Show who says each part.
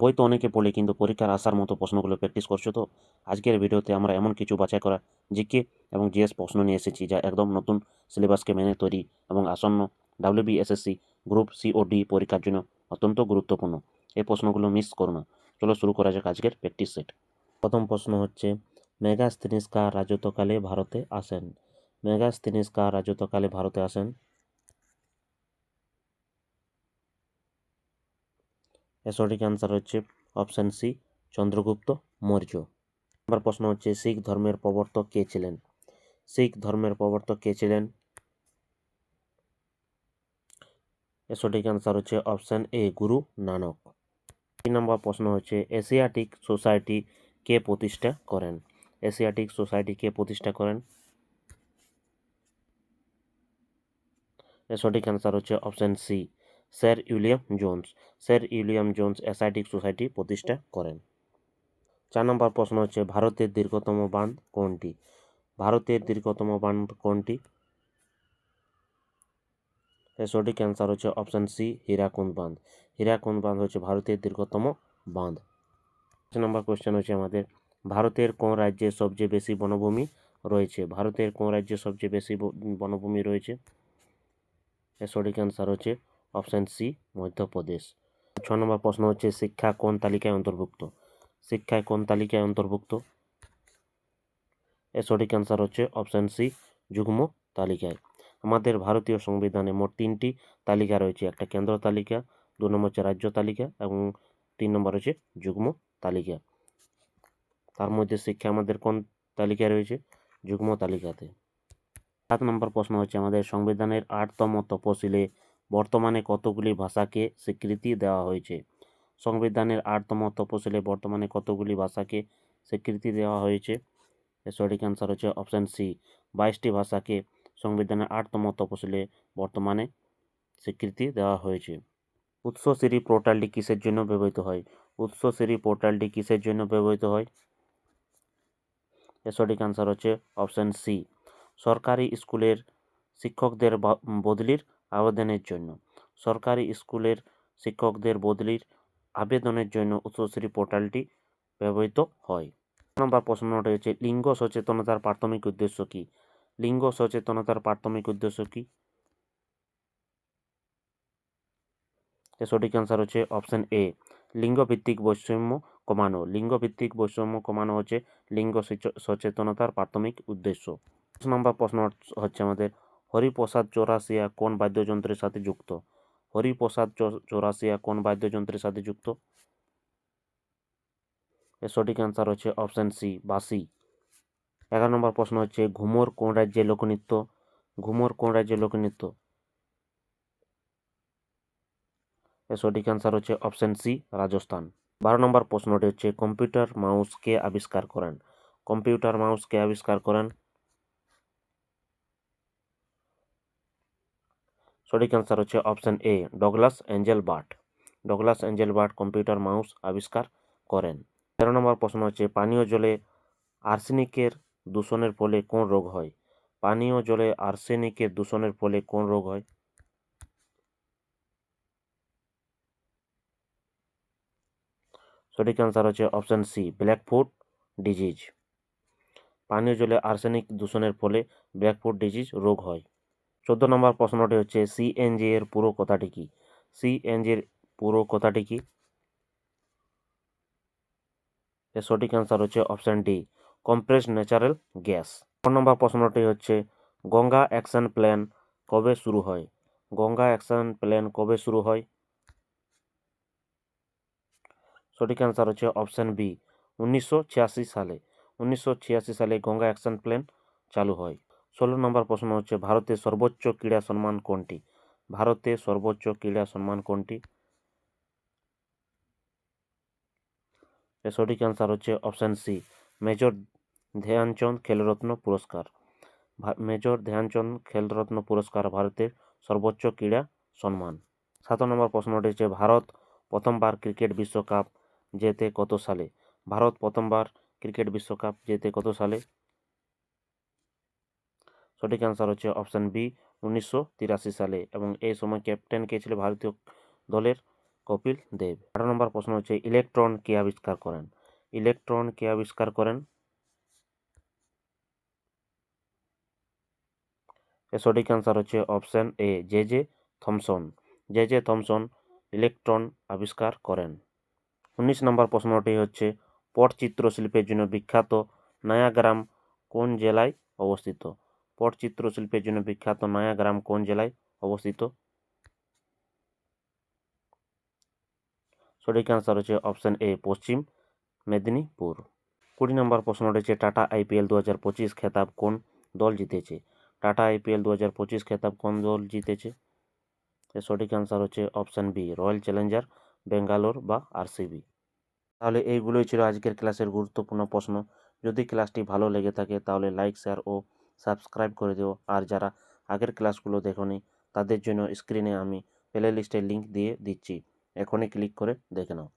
Speaker 1: বই তো অনেকে পড়ে, কিন্তু পরীক্ষার আসার মতো প্রশ্নগুলো প্র্যাকটিস করছ তো? আজকের ভিডিওতে আমরা এমন কিছু বাছাই করা জিকে এবং জিএস প্রশ্ন নিয়ে এসেছি, যা একদম নতুন সিলেবাসকে মেনে তৈরি এবং আসন্ন ডাব্লিউবিএসএসসি গ্রুপ সি ও ডি পরীক্ষার জন্য অত্যন্ত গুরুত্বপূর্ণ। এই প্রশ্নগুলো মিস করো না। চলো শুরু করা যাক আজকের প্র্যাকটিস সেট প্রথম প্রশ্ন হচ্ছে, মেগাস্তিনিস কার রাজত্বকালে ভারতে আসেন? মেগাস্তিনিস কার রাজত্বকালে ভারতে আসেন? সঠিক অ্যান্সার হচ্ছে option C, Chandragupta, Maurya. Number প্রশ্ন হচ্ছে, শিখ ধর্মের প্রবর্তক কে ছিলেন? শিখ ধর্মের প্রবর্তক কে ছিলেন? এর সঠিক অ্যান্সার হচ্ছে অপশান এ, গুরু নানক। তিন নম্বর প্রশ্ন হচ্ছে, এশিয়াটিক সোসাইটি কে প্রতিষ্ঠা করেন? এশিয়াটিক সোসাইটি কে প্রতিষ্ঠা করেন? এর সঠিক অ্যান্সার হচ্ছে option C sir William Jones. Sir William Jones Asiatic society প্রতিষ্ঠা করেন। চার নম্বর প্রশ্ন হচ্ছে, ভারতের দীর্ঘতম বাঁধ কোনটি? ভারতের দীর্ঘতম বাঁধ কোনটি? সঠিক অ্যান্সার হচ্ছে অপশান সি হীরাকুন্দ বাঁধ। হীরাকুন্দ বাঁধ হচ্ছে ভারতের দীর্ঘতম বাঁধ। পাঁচ নম্বর কোয়েশ্চেন হচ্ছে আমাদের, ভারতের কোন রাজ্যে সবচেয়ে বেশি বনভূমি রয়েছে? ভারতের কোন রাজ্যে সবচেয়ে বেশি বনভূমি রয়েছে? সঠিক অ্যান্সার হচ্ছে অপশান সি, মধ্যপ্রদেশ। ছ নম্বর প্রশ্ন হচ্ছে, শিক্ষা কোন তালিকায় অন্তর্ভুক্ত? শিক্ষায় কোন তালিকায় অন্তর্ভুক্ত? এর সঠিক অ্যান্সার হচ্ছে অপশান সি, যুগ্ম তালিকায়। আমাদের ভারতীয় সংবিধানে মোট তিনটি তালিকা রয়েছে। একটা কেন্দ্র তালিকা, দু নম্বর হচ্ছে রাজ্য তালিকা এবং তিন নম্বর হচ্ছে যুগ্ম তালিকা। তার মধ্যে শিক্ষা আমাদের কোন তালিকায় রয়েছে? যুগ্ম তালিকাতে। সাত নম্বর প্রশ্ন হচ্ছে, আমাদের সংবিধানের আটতম তপশিলে বর্তমানে কতগুলি ভাষাকে স্বীকৃতি দেওয়া হয়েছে? সংবিধানের আটতম তপশিলে বর্তমানে কতগুলি ভাষাকে স্বীকৃতি দেওয়া হয়েছে? সঠিক অ্যান্সার হচ্ছে অপশান সি বাইশটি ভাষাকে সংবিধানের আটতম তপশিলে বর্তমানে স্বীকৃতি দেওয়া হয়েছে। উৎসশ্রী পোর্টালটি কিসের জন্য ব্যবহৃত হয়? উৎসশ্রী পোর্টালটি কিসের জন্য ব্যবহৃত হয়? এর সঠিক অ্যান্সার হচ্ছে অপশান সি সরকারি স্কুলের শিক্ষকদের বদলির আবেদনের জন্য। সরকারি স্কুলের শিক্ষকদের বদলির আবেদনের জন্য উচ্চশ্রী পোর্টালটি ব্যবহৃত হয়। নম্বর প্রশ্নটা হচ্ছে, লিঙ্গ সচেতনতার প্রাথমিক উদ্দেশ্য কী? লিঙ্গ সচেতনতার প্রাথমিক উদ্দেশ্য কী? সঠিক অ্যান্সার হচ্ছে অপশান এ লিঙ্গভিত্তিক বৈষম্য কমানো। লিঙ্গভিত্তিক বৈষম্য কমানো হচ্ছে লিঙ্গ সচেতনতার প্রাথমিক উদ্দেশ্য। নম্বর প্রশ্ন হচ্ছে আমাদের হরিপ্রসাদ চৌরাসিয়া কোন বাদ্যযন্ত্রের সাথে যুক্ত? হরিপ্রসাদ চৌ- চৌরাসিয়া কোন বাদ্যযন্ত্রের সাথে যুক্ত? এর সঠিক অ্যান্সার হচ্ছে অপশান সি বাসি এগারো নম্বর প্রশ্ন হচ্ছে, ঘুমর কোন রাজ্যের লোকনৃত্য? ঘুমর কোন রাজ্যের লোকনৃত্য? এর সঠিক অ্যান্সার হচ্ছে অপশান সি রাজস্থান। বারো নম্বর প্রশ্নটি হচ্ছে, কম্পিউটার মাউস কে আবিষ্কার করেন। কম্পিউটার মাউস কে আবিষ্কার করেন সঠিক অ্যান্সার হচ্ছে option A Douglas Engelbart Douglas Engelbart computer mouse আবিষ্কার করেন। তেরো নম্বর প্রশ্ন হচ্ছে, পানীয় জলে আর্সেনিকের দূষণের ফলে কোন রোগ হয়? পানীয় জলে আর্সেনিকের দূষণের ফলে কোন রোগ হয়? সঠিক অ্যান্সার হচ্ছে অপশান সি ব্ল্যাকফুট ডিজিজ পানীয় জলে আর্সেনিক দূষণের ফলে ব্ল্যাকফুট ডিজিজ রোগ হয়। চোদ্দ নম্বর প্রশ্নটি হচ্ছে সিএনজি এর পুরো কথাটি কি? সিএনজি এর পুরো কথাটি কি? এর সঠিক অ্যান্সার হচ্ছে option D compress natural gas phone number প্রশ্নটি হচ্ছে, গঙ্গা অ্যাকশন প্ল্যান কবে শুরু হয়? গঙ্গা অ্যাকশন প্ল্যান কবে শুরু হয়? সঠিক অ্যান্সার হচ্ছে অপশান বি উনিশশো ছিয়াশি সালে। উনিশশো ছিয়াশি সালে গঙ্গা অ্যাকশন প্ল্যান চালু হয়। ষোলো নম্বর প্রশ্ন হচ্ছে ভারতের সর্বোচ্চ ক্রীড়া সম্মান কোনটি? ভারতের সর্বোচ্চ ক্রীড়া সম্মান কোনটি? সঠিক অ্যান্সার হচ্ছে option C major Dhyan Chand Khel Ratna পুরস্কার। মেজর ধ্যানচন্দ খেলরত্ন পুরস্কার ভারতের সর্বোচ্চ ক্রীড়া সম্মান। সাত নম্বর প্রশ্নটি হচ্ছে ভারত প্রথমবার ক্রিকেট বিশ্বকাপ জেতে কত সালে? ভারত প্রথমবার ক্রিকেট বিশ্বকাপ জেতে কত সালে? সঠিক অ্যান্সার হচ্ছে অপশান বি উনিশশো তিরাশি সালে এবং এই সময় ক্যাপ্টেন কে ছিল ভারতীয় দলের কপিল দেব। আঠারো নম্বর প্রশ্ন হচ্ছে ইলেকট্রন কে আবিষ্কার করেন? ইলেকট্রন কে আবিষ্কার করেন? এর সঠিক অ্যান্সার হচ্ছে option A J J Thomson J J Thomson electron আবিষ্কার করেন। উনিশ নম্বর প্রশ্নটি হচ্ছে পটচিত্র শিল্পের জন্য বিখ্যাত নয়াগ্রাম কোন জেলায় অবস্থিত? পটচিত্র শিল্পের জন্য বিখ্যাত নয়াগ্রাম কোন জেলায় অবস্থিত? সঠিক অ্যান্সার হচ্ছে অপশন এ পশ্চিম মেদিনীপুর। কুড়ি নম্বর প্রশ্ন রয়েছে, টাটা আইপিএল দু হাজার পঁচিশ খেতাব কোন দল জিতেছে? টাটা আইপিএল দু হাজার পঁচিশ খেতাব কোন দল জিতেছে? সঠিক অ্যান্সার হচ্ছে option B Royal Challenger, Bangalore বা আরসিবি তাহলে এইগুলোই ছিল আজকের ক্লাসের গুরুত্বপূর্ণ প্রশ্ন। যদি ক্লাসটি ভালো লেগে থাকে তাহলে লাইক শেয়ার ও সাবস্ক্রাইব করে দিও আর যারা আগের ক্লাসগুলো দেখোনি, তাদের জন্য স্ক্রিনে আমি প্লে লিস্টের লিঙ্ক দিয়ে দিচ্ছি। এখনই ক্লিক করে দেখে নাও।